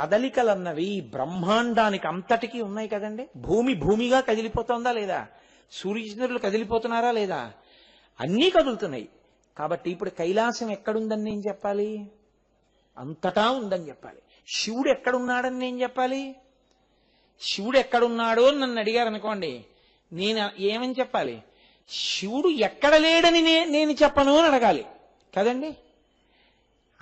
కదలికలన్నవి బ్రహ్మాండానికి అంతటికీ ఉన్నాయి కదండి? భూమి భూమిగా కదిలిపోతుందా లేదా? సూర్యచంద్రులు కదిలిపోతున్నారా లేదా? అన్నీ కదులుతున్నాయి. కాబట్టి ఇప్పుడు కైలాసం ఎక్కడుందని నేను చెప్పాలి? అంతటా ఉందని చెప్పాలి. శివుడు ఎక్కడున్నాడని నేను చెప్పాలి? శివుడు ఎక్కడున్నాడో అని నన్ను అడిగారు అనుకోండి నేను ఏమని చెప్పాలి? శివుడు ఎక్కడ లేడని నే- నేను చెప్పను అని అడగాలి. కదండి?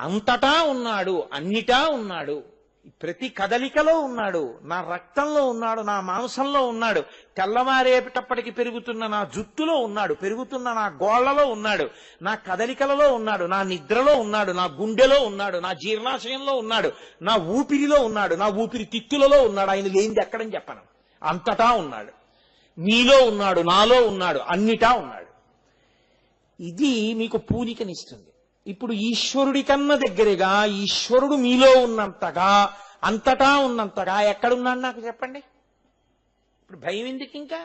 అంతటా ఉన్నాడు అన్నిటా ఉన్నాడు. ప్రతి కదలికలో ఉన్నాడు. నా రక్తంలో ఉన్నాడు నా మాంసంలో ఉన్నాడు. తెల్లవారేటప్పటికి పెరుగుతున్న నా జుట్టులో ఉన్నాడు పెరుగుతున్న నా గోళ్ళలో ఉన్నాడు నా కదలికలలో ఉన్నాడు నా నిద్రలో ఉన్నాడు నా గుండెలో ఉన్నాడు నా జీర్ణాశయంలో ఉన్నాడు నా ఊపిరిలో ఉన్నాడు నా ఊపిరి తిత్తులలో ఉన్నాడు. ఆయన లేనిది ఎక్కడని చెప్పను. అంతటా ఉన్నాడు. నీలో ఉన్నాడు నాలో ఉన్నాడు అన్నిటా ఉన్నాడు. ఇది మీకు పూనికనిస్తుంది. ఇప్పుడు ఈశ్వరుడి కన్నా దగ్గరగా ఈశ్వరుడు మీలో ఉన్నంతగా అంతటా ఉన్నంతగా ఎక్కడున్నాడు నాకు చెప్పండి? ఇప్పుడు భయం ఎందుకు ఇంకా?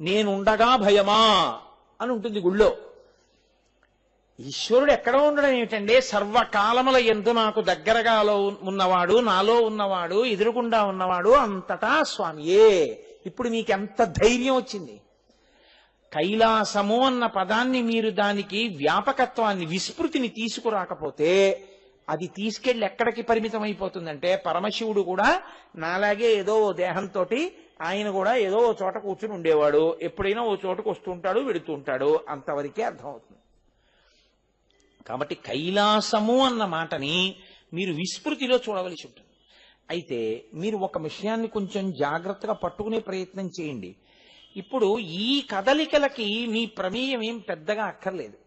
నేనుండగా భయమా అని ఉంటుంది గుళ్ళో. ఈశ్వరుడు ఎక్కడ ఉండడం ఏమిటండి? సర్వకాలముల ఎందు నాకు దగ్గరగాలో ఉన్నవాడు నాలో ఉన్నవాడు ఎదురుగుండా ఉన్నవాడు అంతటా స్వామియే. ఇప్పుడు మీకు ఎంత ధైర్యం వచ్చింది? కైలాసము అన్న పదాన్ని మీరు దానికి వ్యాపకత్వాన్ని విస్మృతిని తీసుకురాకపోతే అది తీసుకెళ్ళి ఎక్కడికి పరిమితం అయిపోతుందంటే పరమశివుడు కూడా నాలాగే ఏదో ఓ దేహంతో ఆయన కూడా ఏదో ఓ చోట కూర్చుని ఉండేవాడు. ఎప్పుడైనా ఓ చోటకు వస్తుంటాడు వెడుతూ ఉంటాడు. అంతవరకే అర్థమవుతుంది. కాబట్టి కైలాసము అన్న మాటని మీరు విస్మృతిలో చూడవలసి ఉంటుంది. అయితే మీరు ఒక విషయాన్ని కొంచెం జాగ్రత్తగా పట్టుకునే ప్రయత్నం చేయండి. ఇప్పుడు ఈ కదలికలకి మీ ప్రమేయం ఏం పెద్దగా అక్కర్లేదు.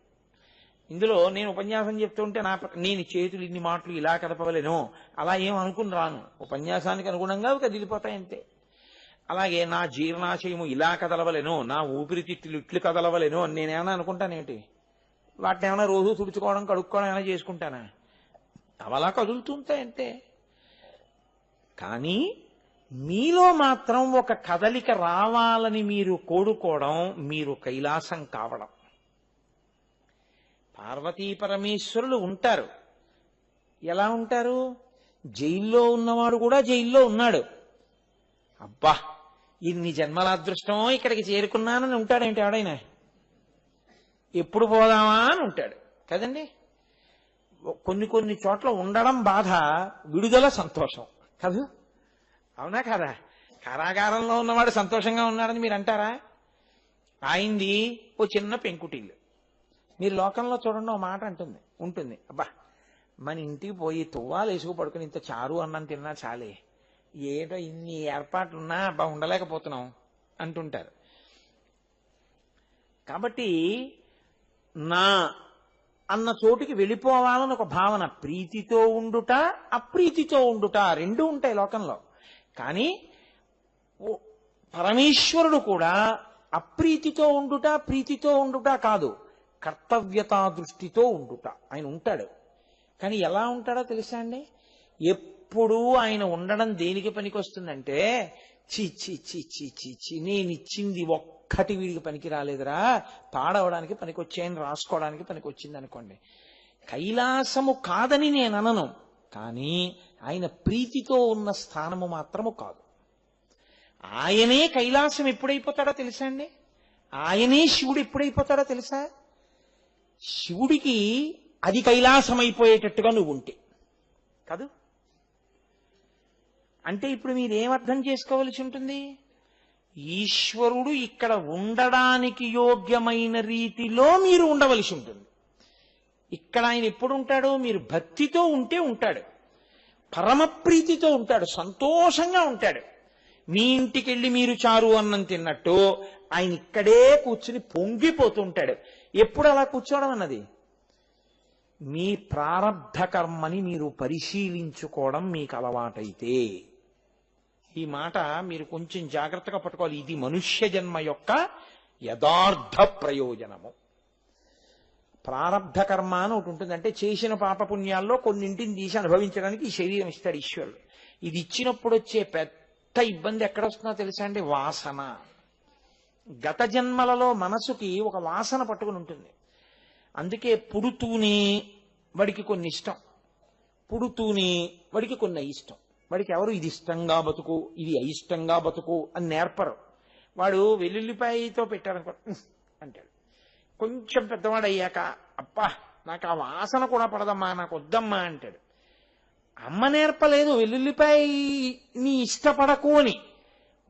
ఇందులో నేను ఉపన్యాసం చెప్తుంటే నా నేను చేతులు ఇన్ని మాటలు ఇలా కదపవలేను. అలా ఏం అనుకుని రాను. ఉపన్యాసానికి అనుగుణంగా కదిలిపోతాయి అంతే. అలాగే నా జీర్ణాశయము ఇలా కదలవలేను నా ఊపిరితిత్తులు ఇట్లు కదలవలేను అని నేనేమైనా అనుకుంటానేమిటి? వాటిని ఏమైనా రోజు తుడుచుకోవడం కడుక్కోవడం ఏమైనా చేసుకుంటానా? అవలా అలా కదులుతుంటాయి అంతే. కానీ మీలో మాత్రం ఒక కదలిక రావాలని మీరు కోడుకోవడం మీరు కైలాసం కావడం. పార్వతీ పరమేశ్వరులు ఉంటారు. ఎలా ఉంటారు? జైల్లో ఉన్నవాడు కూడా జైల్లో ఉన్నాడు. అబ్బా ఇన్ని జన్మల అదృష్టం ఇక్కడికి చేరుకున్నానని ఉంటాడేంటి ఎవడైనా ఎప్పుడు పోదామా అని ఉంటాడు. కదండి? కొన్ని కొన్ని చోట్ల ఉండడం బాధ విడుదల సంతోషం. కాదు? అవునా కదా? కారాగారంలో ఉన్నవాడు సంతోషంగా ఉన్నాడని మీరు అంటారా ఆయింది ఓ చిన్న పెంకుటిల్లు. మీరు లోకంలో చూడండి ఓ మాట అంటుంది ఉంటుంది. అబ్బా మన ఇంటికి పోయి తువ్వాలు వేసుకు పడుకుని ఇంత చారు అన్నం తిన్నా చాలే. ఏటో ఇన్ని ఏర్పాట్లున్నా అబ్బా ఉండలేకపోతున్నాం అంటుంటారు. కాబట్టి నా అన్న చోటుకి వెళ్ళిపోవాలని ఒక భావన ప్రీతితో ఉండుట అప్రీతితో ఉండుట రెండు ఉంటాయి లోకంలో. కానీ పరమేశ్వరుడు కూడా అప్రీతితో ఉండుట ప్రీతితో ఉండుట కాదు కర్తవ్యతా దృష్టితో ఉండుట. ఆయన ఉంటాడు. కానీ ఎలా ఉంటాడో తెలుసా అండి? ఎప్పుడూ ఆయన ఉండడం దేనికి పనికొస్తుందంటే చీ చీ చీ చీ చీ చీ నేను ఇచ్చింది ఒక్కటి వీడికి పనికి రాలేదురా. పాడవడానికి పనికొచ్చాయని రాసుకోవడానికి పనికొచ్చింది అనుకోండి కైలాసము కాదని నేను అనను. కానీ ఆయన ప్రీతితో ఉన్న స్థానము మాత్రము కాదు. ఆయనే కైలాసం ఎప్పుడైపోతాడో తెలుసా అండి? ఆయనే శివుడు ఎప్పుడైపోతాడో తెలుసా? శివుడికి అది కైలాసం అయిపోయేటట్టుగా నువ్వు ఉంటే. కాదు? అంటే ఇప్పుడు మీరేమర్థం చేసుకోవలసి ఉంటుంది? ఈశ్వరుడు ఇక్కడ ఉండడానికి యోగ్యమైన రీతిలో మీరు ఉండవలసి ఉంటుంది. ఇక్కడ ఆయన ఎప్పుడు ఉంటాడో మీరు భక్తితో ఉంటే ఉంటాడు. పరమప్రీతితో ఉంటాడు సంతోషంగా ఉంటాడు. మీ ఇంటికి వెళ్ళి మీరు చారు అన్నం తిన్నట్టు ఆయన ఇక్కడే కూర్చుని పొంగిపోతుంటాడు ఎప్పుడు అలా కూర్చోవడం అన్నది? మీ ప్రారబ్ధ కర్మని మీరు పరిశీలించుకోవడం మీకు అలవాటైతే. ఈ మాట మీరు కొంచెం జాగ్రత్తగా పట్టుకోవాలి. ఇది మనుష్య జన్మ యొక్క యథార్థ ప్రయోజనము. ప్రారబ్ధ కర్మ అని ఒకటి ఉంటుంది అంటే చేసిన పాపపుణ్యాల్లో కొన్నింటిని తీసి అనుభవించడానికి ఈ శరీరం ఇస్తాడు ఈశ్వరుడు. ఇది ఇచ్చినప్పుడు వచ్చే పెద్ద ఇబ్బంది ఎక్కడ వస్తుందో తెలుసా అండి? వాసన. గత జన్మలలో మనసుకి ఒక వాసన పట్టుకుని ఉంటుంది. అందుకే పుడుతూనే వాడికి కొన్ని ఇష్టం. పుడుతూనే వాడికి కొన్ని అయిష్టం. వాడికి ఎవరు ఇది ఇష్టంగా బతుకు ఇది అయిష్టంగా బతుకు అని నేర్పరు. వాడు వెల్లుల్లిపాయతో పెట్టారనుకో అంటాడు. కొంచెం పెద్దవాడు అయ్యాక అబ్బా నాకు ఆ వాసన కూడా పడదమ్మా నాకు వద్దమ్మా అంటాడు. అమ్మ నేర్పలేదు వెల్లుల్లిపాయని ఇష్టపడకు అని.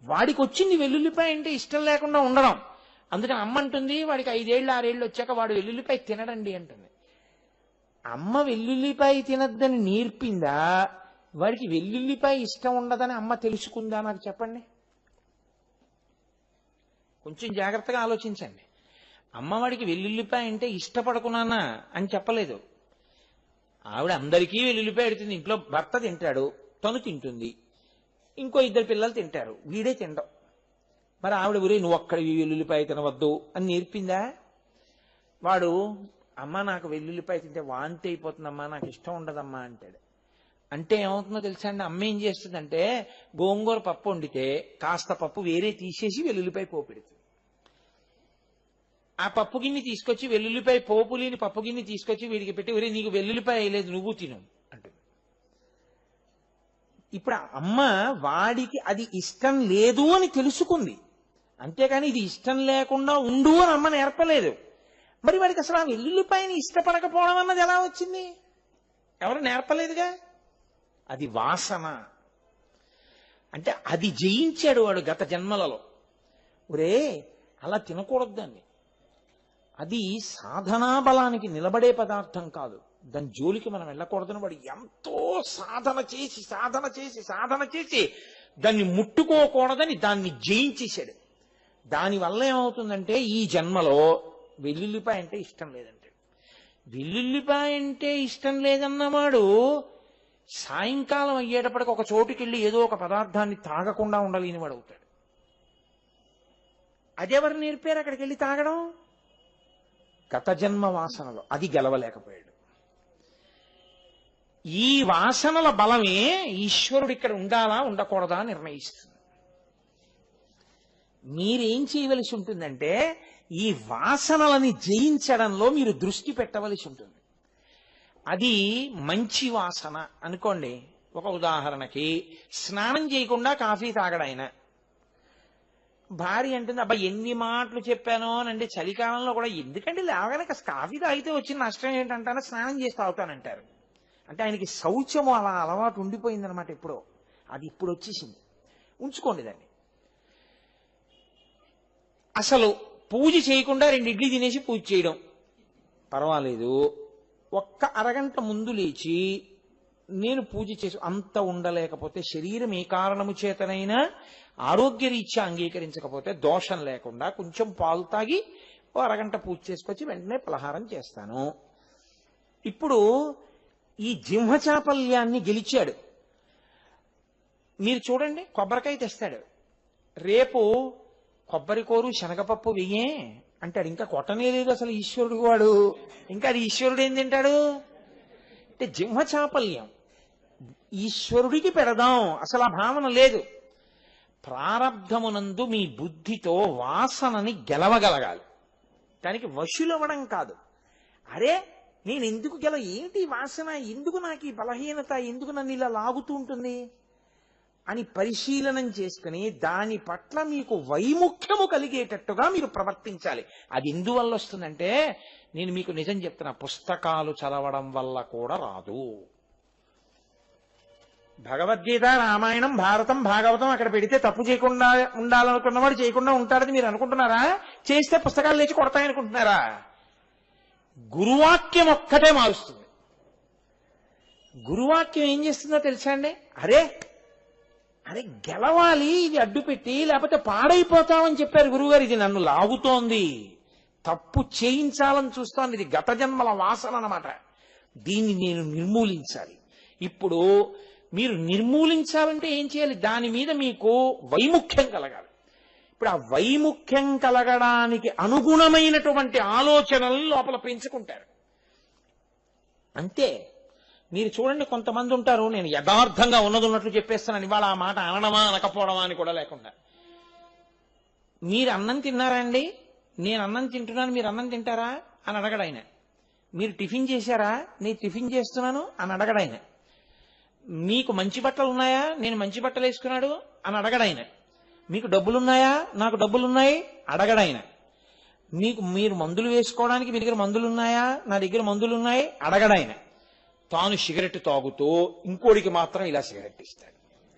వాడికి వచ్చింది వెల్లుల్లిపాయ అంటే ఇష్టం లేకుండా ఉండడం. అందుకని అమ్మ అంటుంది వాడికి ఐదేళ్ళు ఆరేళ్ళు వచ్చాక వాడు వెల్లుల్లిపాయ తినడండి అంటుంది. అమ్మ వెల్లుల్లిపాయ తినద్దని నేర్పిందా? వాడికి వెల్లుల్లిపాయ ఇష్టం ఉండదని అమ్మ తెలుసుకుందా నాకు చెప్పండి? కొంచెం జాగ్రత్తగా ఆలోచించండి. అమ్మవాడికి వెల్లుల్లిపాయ అంటే ఇష్టపడకున్నానా అని చెప్పలేదు. ఆవిడ అందరికీ వెల్లుల్లిపాయ పెడుతుంది ఇంట్లో భర్త తింటాడు తను తింటుంది. ఇంకో ఇద్దరు పిల్లలు తింటారు. వీడే తినడం మరి ఆవిడ ఊరే నువ్వు ఒక్కడ వెల్లుల్లిపాయ తినవద్దు అని నేర్పిందా? వాడు అమ్మ నాకు వెల్లుల్లిపాయ తింటే వాంతి అయిపోతుందమ్మా నాకు ఇష్టం ఉండదమ్మా అంటాడు. అంటే ఏమవుతుందో తెలుసా అండి? అమ్మ ఏం చేస్తుందంటే గోంగూర పప్పు వండితే కాస్త పప్పు వేరే తీసేసి వెల్లుల్లిపాయ కోపెడుతుంది ఆ పప్పు గిన్నె తీసుకొచ్చి వెల్లుల్లిపాయ పోపు లేని పప్పు గిన్నె తీసుకొచ్చి వీడికి పెట్టి ఒరే నీకు వెల్లుల్లిపాయ వేయలేదు నువ్వు తిను అంటుంది. ఇప్పుడు అమ్మ వాడికి అది ఇష్టం లేదు అని తెలుసుకుంది. అంతేకాని ఇది ఇష్టం లేకుండా ఉండు అని అమ్మ నేర్పలేదు. మరి వాడికి అసలు ఆ వెల్లుల్లిపాయని ఇష్టపడకపోవడం అన్నది ఎలా వచ్చింది? ఎవరు నేర్పలేదుగా? అది వాసన. అంటే అది జయించాడు వాడు గత జన్మలలో. ఒరే అలా తినకూడదు దాన్ని. అది సాధనా బలానికి నిలబడే పదార్థం కాదు. దాని జోలికి మనం వెళ్ళకూడదని వాడు ఎంతో సాధన చేసి సాధన చేసి సాధన చేసి దాన్ని ముట్టుకోకూడదని దాన్ని జయించేశాడు. దానివల్ల ఏమవుతుందంటే ఈ జన్మలో వెల్లుల్లిపాయ అంటే ఇష్టం లేదంటే. వెల్లుల్లిపాయ అంటే ఇష్టం లేదన్నవాడు సాయంకాలం అయ్యేటప్పటికి ఒక చోటుకి వెళ్ళి ఏదో ఒక పదార్థాన్ని తాగకుండా ఉండలేని వాడు అవుతాడు. అదెవరు నేర్పారు అక్కడికి వెళ్ళి తాగడం? గత జన్మ వాసనలో అది గెలవలేకపోయాడు. ఈ వాసనల బలమే ఈశ్వరుడు ఇక్కడ ఉండాలా ఉండకూడదా నిర్ణయిస్తుంది. మీరేం చేయవలసి ఉంటుందంటే ఈ వాసనలని జయించడంలో మీరు దృష్టి పెట్టవలసి ఉంటుంది. అది మంచి వాసన అనుకోండి. ఒక ఉదాహరణకి స్నానం చేయకుండా కాఫీ తాగడాయన. భార్య అంటుంది అబ్బా ఎన్ని మాటలు చెప్పాను అని అంటే చలికాలంలో కూడా ఎందుకంటే లేవగానే కాస్త కాఫీ తాగితే వచ్చిన నష్టం ఏంటంటే స్నానం చేసి తాగుతానంటారు. అంటే ఆయనకి శౌచము అలా అలవాటు ఉండిపోయిందనమాట ఎప్పుడో. అది ఇప్పుడు వచ్చేసింది. ఉంచుకోండి దాన్ని. అసలు పూజ చేయకుండా రెండు ఇడ్లీ తినేసి పూజ చేయడం. పర్వాలేదు. ఒక్క అరగంట ముందు లేచి నేను పూజ చేసి అంత ఉండలేకపోతే శరీరం ఏ కారణము చేతనైనా ఆరోగ్యరీత్యా అంగీకరించకపోతే దోషం లేకుండా కొంచెం పాలు తాగి ఓ అరగంట పూజ చేసుకొచ్చి వెంటనే పలహారం చేస్తాను. ఇప్పుడు ఈ జింహచాపల్యాన్ని గెలిచాడు. మీరు చూడండి కొబ్బరికాయ తెస్తాడు. రేపు కొబ్బరి కోరు శనగపప్పు వెయ్యే అంటాడు. ఇంకా కొట్టనే లేదు అసలు ఈశ్వరుడు వాడు. ఇంకా అది ఈశ్వరుడు ఏం తింటాడు? అంటే జింహచాపల్యం ఈశ్వరుడికి పెడదాం అసలు ఆ భావన లేదు. ప్రారబ్ధమునందు మీ బుద్ధితో వాసనని గెలవగలగాలి. దానికి వశులవ్వడం కాదు. అరే నేను ఎందుకు గెల ఏంటి వాసన? ఎందుకు నాకు ఈ బలహీనత? ఎందుకు నన్ను ఇలా లాగుతూ ఉంటుంది? అని పరిశీలనం చేసుకుని దాని పట్ల మీకు వైముఖ్యము కలిగేటట్టుగా మీరు ప్రవర్తించాలి. అది ఎందువల్ల వస్తుందంటే నేను మీకు నిజం చెప్తున్నా పుస్తకాలు చదవడం వల్ల కూడా రాదు. భగవద్గీత రామాయణం భారతం భాగవతం అక్కడ పెడితే తప్పు చేయకుండా ఉండాలనుకున్నవాడు చేయకుండా ఉంటాడని మీరు అనుకుంటున్నారా? చేస్తే పుస్తకాలు లేచి కొడతాయనుకుంటున్నారా? గురువాక్యం ఒక్కటే మారుస్తుంది. గురువాక్యం ఏం చేస్తుందో తెలుసా అండి? అరే అరే గెలవాలి ఇది అడ్డు పెట్టి లేకపోతే పాడైపోతామని చెప్పారు గురువుగారు. ఇది నన్ను లాగుతోంది. తప్పు చేయించాలని చూస్తాను ఇది గత జన్మల వాసన అన్నమాట. దీన్ని నేను నిర్మూలించాలి. ఇప్పుడు మీరు నిర్మూలించాలంటే ఏం చేయాలి? దాని మీద మీకు వైముఖ్యం కలగాలి. ఇప్పుడు ఆ వైముఖ్యం కలగడానికి అనుగుణమైనటువంటి ఆలోచనలను లోపల పెంచుకుంటారు. అంతే. మీరు చూడండి కొంతమంది ఉంటారు నేను యథార్థంగా ఉన్నది ఉన్నట్లు చెప్పేస్తానని ఇవాళ ఆ మాట అనడమా అనకపోవడమా అని కూడా లేకుండా. మీరు అన్నం తిన్నారా అండి? నేను అన్నం తింటున్నాను మీరు అన్నం తింటారా? అని అడగడు ఆయన. మీరు టిఫిన్ చేశారా? నేను టిఫిన్ చేస్తున్నాను అని అడగడు ఆయన. మీకు మంచి బట్టలు ఉన్నాయా? నేను మంచి బట్టలు వేసుకున్నాడు అని అడగడాయన మీకు డబ్బులున్నాయా? నాకు డబ్బులున్నాయి? అడగడాయన మీకు మీరు మందులు వేసుకోవడానికి మీ దగ్గర మందులున్నాయా? నా దగ్గర మందులు ఉన్నాయి అడగడాయన తాను సిగరెట్ తాగుతూ ఇంకోడికి మాత్రం ఇలా సిగరెట్ ఇస్తాడు.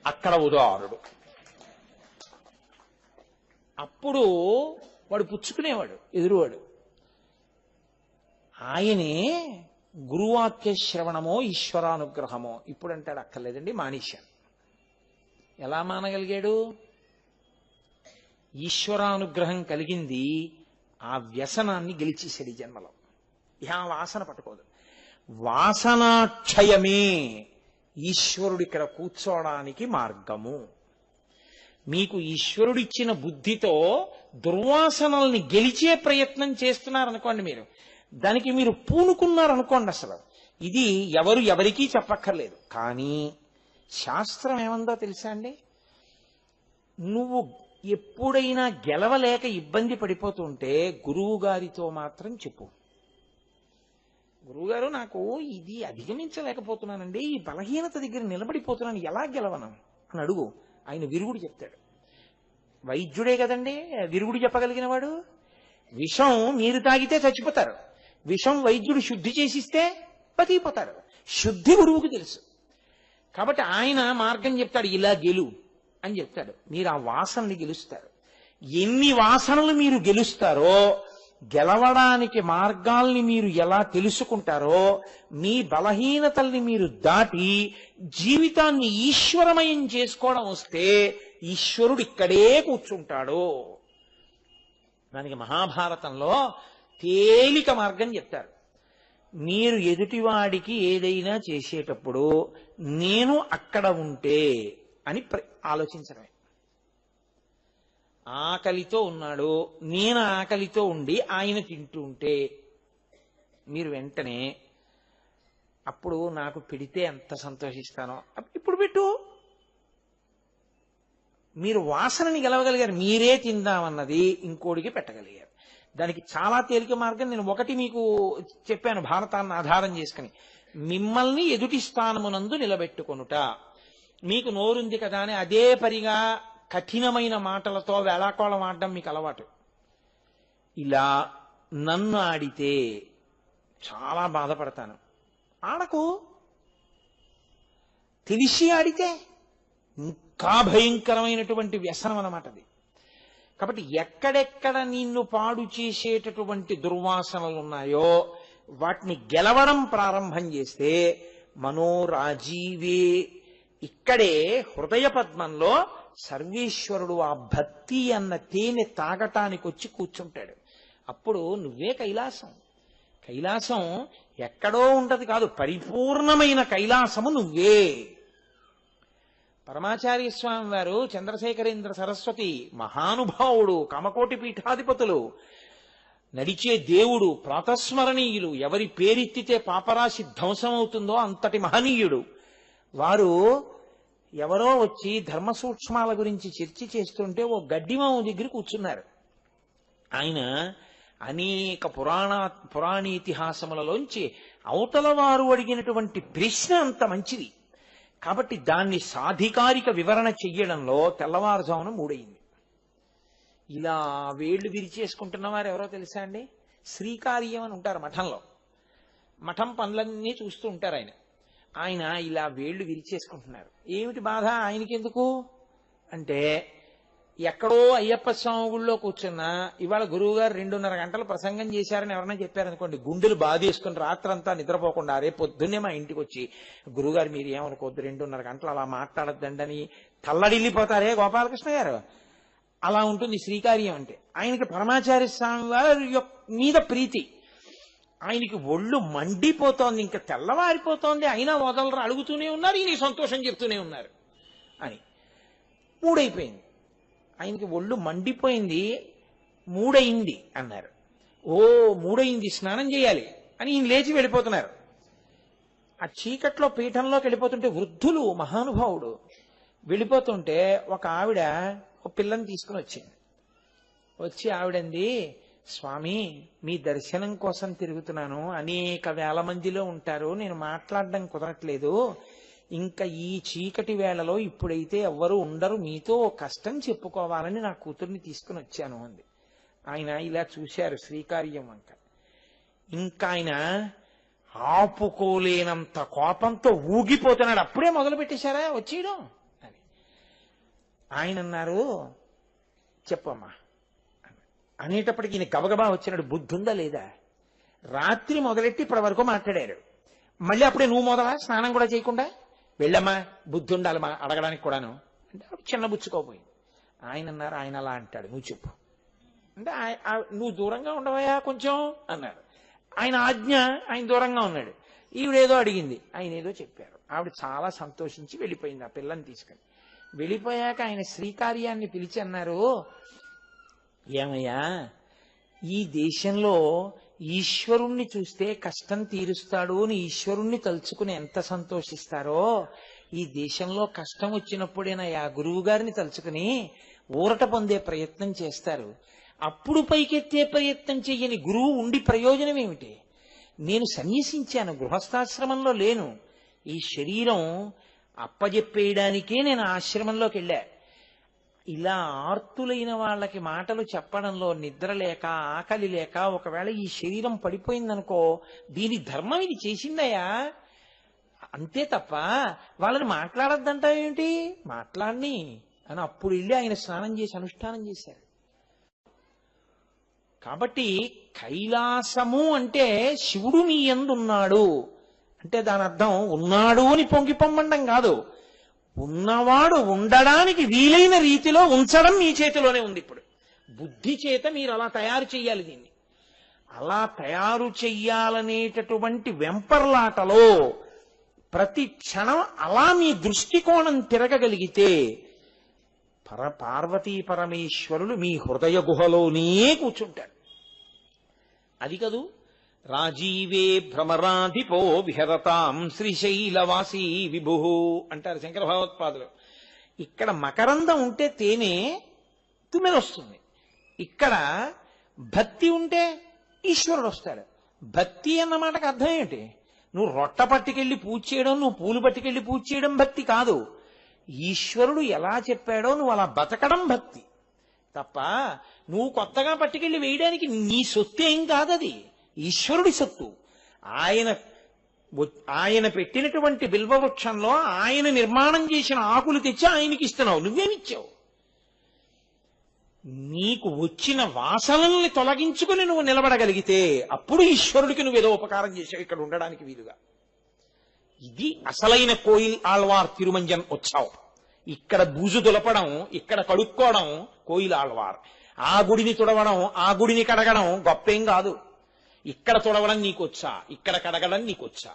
అక్కడ ఉదాహరుడు అప్పుడు వాడు పుచ్చుకునేవాడు ఎదురువాడు. ఆయనే గురువాక్య శ్రవణమో ఈశ్వరానుగ్రహమో ఇప్పుడు అంటాడు అక్కర్లేదండి మానేశాను ఎలా మానగలిగాడు? ఈశ్వరానుగ్రహం కలిగింది ఆ వ్యసనాన్ని గెలిచేసాడు ఈ జన్మలో. ఇహ ఆ వాసన పట్టుకోదు. వాసనాక్షయమే ఈశ్వరుడు ఇక్కడ కూర్చోవడానికి మార్గము. మీకు ఈశ్వరుడిచ్చిన బుద్ధితో దుర్వాసనల్ని గెలిచే ప్రయత్నం చేస్తున్నారనుకోండి మీరు. దానికి మీరు పూనుకున్నారనుకోండి అసలు. ఇది ఎవరు ఎవరికీ చెప్పక్కర్లేదు. కానీ శాస్త్రం ఏమందో తెలుసా అండి? నువ్వు ఎప్పుడైనా గెలవలేక ఇబ్బంది పడిపోతుంటే గురువు గారితో మాత్రం చెప్పు. గురువుగారు నాకు ఇది అధిగమించలేకపోతున్నానండి ఈ బలహీనత దగ్గర నిలబడిపోతున్నాను ఎలా గెలవను? అని అడుగు. ఆయన విరుగుడు చెప్తాడు. వైద్యుడే కదండి విరుగుడు చెప్పగలిగిన వాడు విషం మీరు తాగితే చచ్చిపోతారు. విషం వైద్యుడు శుద్ధి చేసిస్తే బతికిపోతారు. శుద్ధి గురువుకు తెలుసు. కాబట్టి ఆయన మార్గం చెప్తాడు ఇలా గెలు అని చెప్తాడు. మీరు ఆ వాసనని గెలుస్తారు. ఎన్ని వాసనలు మీరు గెలుస్తారో గెలవడానికి మార్గాల్ని మీరు ఎలా తెలుసుకుంటారో మీ బలహీనతల్ని మీరు దాటి జీవితాన్ని ఈశ్వరమయం చేసుకోవడం వస్తే ఈశ్వరుడు ఇక్కడే కూర్చుంటాడు. దానికి మహాభారతంలో తేలిక మార్గం చెప్తారు. మీరు ఎదుటివాడికి ఏదైనా చేసేటప్పుడు నేను అక్కడ ఉంటే అని ప్ర- ఆలోచించడమే. ఆకలితో ఉన్నాడు. నేను ఆకలితో ఉండి ఆయన తింటూ ఉంటే మీరు వెంటనే అప్పుడు నాకు పెడితే ఎంత సంతోషిస్తానో ఇప్పుడు పెట్టు. మీరు వాసనని గెలవగలిగారు. మీరే తిందామన్నది ఇంకోడికి పెట్టగలిగారు. దానికి చాలా తేలిక మార్గం నేను ఒకటి మీకు చెప్పాను భారతాన్ని ఆధారం చేసుకుని. మిమ్మల్ని ఎదుటి స్థానమునందు నిలబెట్టుకొనుట. మీకు నోరుంది కదా అని అదే పరిగా కఠినమైన మాటలతో వేళాకోళం ఆడడం మీకు అలవాటు. ఇలా నన్ను ఆడితే చాలా బాధపడతాను. ఆడకు. తెలిసి ఆడితే ఇంకా భయంకరమైనటువంటి వ్యసనం అన్నమాట అది. కాబట్టి ఎక్కడెక్కడ నిన్ను పాడు చేసేటటువంటి దుర్వాసనలు ఉన్నాయో వాటిని గెలవడం ప్రారంభం చేస్తే మనోరాజీవే ఇక్కడే హృదయ పద్మంలో సర్వేశ్వరుడు ఆ భక్తి అన్న తేనె తాగటానికి వచ్చి కూర్చుంటాడు. అప్పుడు నువ్వే కైలాసం. కైలాసం ఎక్కడో ఉంటది కాదు పరిపూర్ణమైన కైలాసము నువ్వే. పరమాచార్య స్వామి వారు చంద్రశేఖరేంద్ర సరస్వతి మహానుభావుడు కమకోటి పీఠాధిపతులు నడిచే దేవుడు ప్రాతస్మరణీయులు ఎవరి పేరెత్తితే పాపరాశి ధ్వంసమవుతుందో అంతటి మహనీయుడు. వారు ఎవరో వచ్చి ధర్మ సూక్ష్మాల గురించి చర్చ చేస్తుంటే ఓ గడ్డిమాము దగ్గర కూర్చున్నారు. ఆయన అనేక పురాణ పురాణీతిహాసములలోంచి అవతల వారు అడిగినటువంటి ప్రశ్న అంత మంచిది. కాబట్టి దాన్ని సాధికారిక వివరణ చెయ్యడంలో తెల్లవారుజామున మూడయింది. ఇలా వేళ్ళు విరిచేసుకుంటున్న వారు ఎవరో తెలుసా అండి? శ్రీకార్యం అని ఉంటారు మఠంలో. మఠం పనులన్నీ చూస్తూ ఉంటారు ఆయన. ఆయన ఇలా వేళ్ళు విరిచేసుకుంటున్నారు. ఏమిటి బాధ? ఆయనకెందుకు? అంటే ఎక్కడో అయ్యప్ప స్వామి గుళ్ళో కూర్చున్నా ఇవాళ గురువు గారు రెండున్నర గంటలు ప్రసంగం చేశారని ఎవరైనా చెప్పారనుకోండి గుండెలు బాధేసుకుని రాత్రంతా నిద్రపోకుండా రేపు పొద్దున్నే మా ఇంటికి వచ్చి గురుగారు మీరు ఏమనుకోవద్దు రెండున్నర గంటలు అలా మాట్లాడద్దండని తల్లడిల్లిపోతారే గోపాలకృష్ణ గారు. అలా ఉంటుంది శ్రీకార్యం అంటే. ఆయనకి పరమాచార్య స్వామి వారి యొక్క మీద ప్రీతి. ఆయనకి ఒళ్ళు మండిపోతోంది ఇంకా తెల్లవారిపోతోంది అయినా వదలరు అడుగుతూనే ఉన్నారు ఈయన సంతోషం చెప్తూనే ఉన్నారు అని. మూడైపోయింది. ఆయనకి ఒళ్ళు మండిపోయింది మూడయింది అన్నారు. ఓ మూడయింది స్నానం చేయాలి అని ఈయన లేచి వెళ్ళిపోతున్నారు. ఆ చీకట్లో పీఠంలోకి వెళ్ళిపోతుంటే వృద్ధులు మహానుభావుడు వెళ్ళిపోతుంటే ఒక ఆవిడ ఒక పిల్లని తీసుకుని వచ్చింది. వచ్చి ఆవిడంది స్వామి మీ దర్శనం కోసం తిరుగుతున్నాను. అనేక వేల మందిలో ఉంటారు. నేను మాట్లాడడం కుదరట్లేదు. ఇంకా ఈ చీకటి వేళలో ఇప్పుడైతే ఎవ్వరూ ఉండరు. మీతో కష్టం చెప్పుకోవాలని నా కూతుర్ని తీసుకుని వచ్చాను అంది. ఆయన ఇలా చూశారు శ్రీకార్యం వంక. ఇంకా ఆయన ఆపుకోలేనంత కోపంతో ఊగిపోతున్నాడు. అప్పుడే మొదలు పెట్టేశారా? వచ్చేయడం? అని. ఆయన అన్నారు చెప్పమ్మా అనేటప్పటికి ఈయన గబగబా వచ్చినాడు. బుద్ధి ఉందా లేదా? రాత్రి మొదలెట్టి ఇప్పటి వరకు మాట్లాడారు. మళ్ళీ అప్పుడే నువ్వు మొదలా? స్నానం కూడా చేయకుండా? వెళ్ళమ్మా బుద్ధి ఉండాలమ్మా అడగడానికి కూడాను. అంటే చిన్న బుచ్చుకోపోయింది ఆయన అన్నారు ఆయన అలా అంటాడు. నువ్వు చెప్పు. అంటే నువ్వు దూరంగా ఉండవయా కొంచెం? అన్నారు ఆయన ఆజ్ఞ ఆయన దూరంగా ఉన్నాడు. ఈవిడేదో అడిగింది. ఆయన ఏదో చెప్పారు. ఆవిడ చాలా సంతోషించి వెళ్ళిపోయింది. ఆ పిల్లని తీసుకుని. వెళ్ళిపోయాక ఆయన శ్రీకార్యాన్ని పిలిచి అన్నారు ఏమయ్యా? ఈ దేశంలో ఈశ్వరుణ్ణి చూస్తే కష్టం తీరుస్తాడు అని ఈశ్వరుణ్ణి తలుచుకుని ఎంత సంతోషిస్తారో? ఈ దేశంలో కష్టం వచ్చినప్పుడేనా గురువు గారిని తలుచుకుని ఊరట పొందే ప్రయత్నం చేస్తారు. అప్పుడు పైకెత్తే ప్రయత్నం చెయ్యని గురువు ఉండి ప్రయోజనం ఏమిటి? నేను సన్యసించాను గృహస్థాశ్రమంలో లేను. ఈ శరీరం అప్పజెప్పేయడానికే నేను ఆశ్రమంలోకి వెళ్ళాను ఇలా ఆర్తులైన వాళ్ళకి మాటలు చెప్పడంలో నిద్ర లేక ఆకలి లేక ఒకవేళ ఈ శరీరం పడిపోయిందనుకో దీని ధర్మం ఇది చేసిందయ్యా. అంతే తప్ప వాళ్ళని మాట్లాడద్దంటావేంటి మాట్లాడిని. అని అప్పుడు వెళ్ళి ఆయన స్నానం చేసి అనుష్ఠానం చేశారు. కాబట్టి కైలాసము అంటే శివుడు మీ ఎందున్నాడు అంటే దాని అర్థం ఉన్నాడు అని పొంగి పొమ్మండం కాదు. ఉన్నవాడు ఉండడానికి వీలైన రీతిలో ఉంచడం మీ చేతిలోనే ఉంది ఇప్పుడు. బుద్ధి చేత మీరు అలా తయారు చేయాలి దీన్ని. అలా తయారు చెయ్యాలనేటటువంటి వెంపర్లాటలో ప్రతి క్షణం అలా మీ దృష్టికోణం తిరగగలిగితే పర పార్వతీ పరమేశ్వరులు మీ హృదయ గుహలోనే కూర్చుంటారు. అది కదూ? రాజీవే భ్రమరాధిపో విహరతాం శ్రీశైలవాసీ విభు అంటారు శంకర భగవత్పాదులు. ఇక్కడ మకరందం ఉంటే తేనె తుమ్మెద వస్తుంది ఇక్కడ భక్తి ఉంటే ఈశ్వరుడు వస్తాడు భక్తి అన్న మాటకు అర్థం ఏంటి? నువ్వు రొట్ట పట్టుకెళ్ళి పూజ చేయడం నువ్వు పూలు పట్టుకెళ్ళి పూజ చేయడం భక్తి కాదు. ఈశ్వరుడు ఎలా చెప్పాడో నువ్వు అలా బతకడం భక్తి. తప్ప నువ్వు కొత్తగా పట్టుకెళ్ళి వేయడానికి నీ సొత్తు ఏం కాదది? ఈశ్వరుడి సొత్తు. ఆయన ఆయన పెట్టినటువంటి బిల్వవృక్షంలో ఆయన నిర్మాణం చేసిన ఆకులు తెచ్చి ఆయనకి ఇస్తున్నావు. నువ్వేమిచ్చావు? నీకు వచ్చిన వాసనల్ని తొలగించుకుని నువ్వు నిలబడగలిగితే అప్పుడు ఈశ్వరుడికి నువ్వేదో ఉపకారం చేసావు ఇక్కడ ఉండడానికి వీలుగా. ఇది అసలైన కోయిల్ ఆళ్వార్ తిరుమంజన్ ఉత్సవం. ఇక్కడ బూజు దులపడం ఇక్కడ కడుక్కోవడం కోయిల్ ఆళ్వార్. ఆ గుడిని తుడవడం ఆ గుడిని కడగడం గొప్పేం కాదు. ఇక్కడ తుడవడం నీకొచ్చా? ఇక్కడ కడగడం నీకొచ్చా?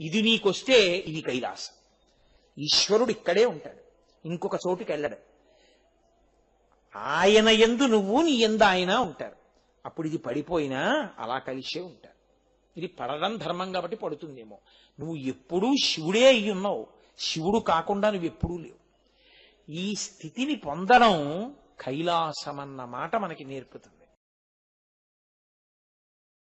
ఇది నీకొస్తే ఇది కైలాసం. ఈశ్వరుడు ఇక్కడే ఉంటాడు. ఇంకొక చోటుకి వెళ్ళడు. ఆయన ఎందు నువ్వు నీ ఎందు ఆయన ఉంటారు. అప్పుడు ఇది పడిపోయినా అలా కలిసే ఉంటారు. ఇది పడడం ధర్మం కాబట్టి పడుతుందేమో. నువ్వు ఎప్పుడూ శివుడే అయి ఉన్నావు శివుడు కాకుండా నువ్వు ఎప్పుడూ లేవు. ఈ స్థితిని పొందడం కైలాసమన్న మాట మనకి నేర్పుతుంది.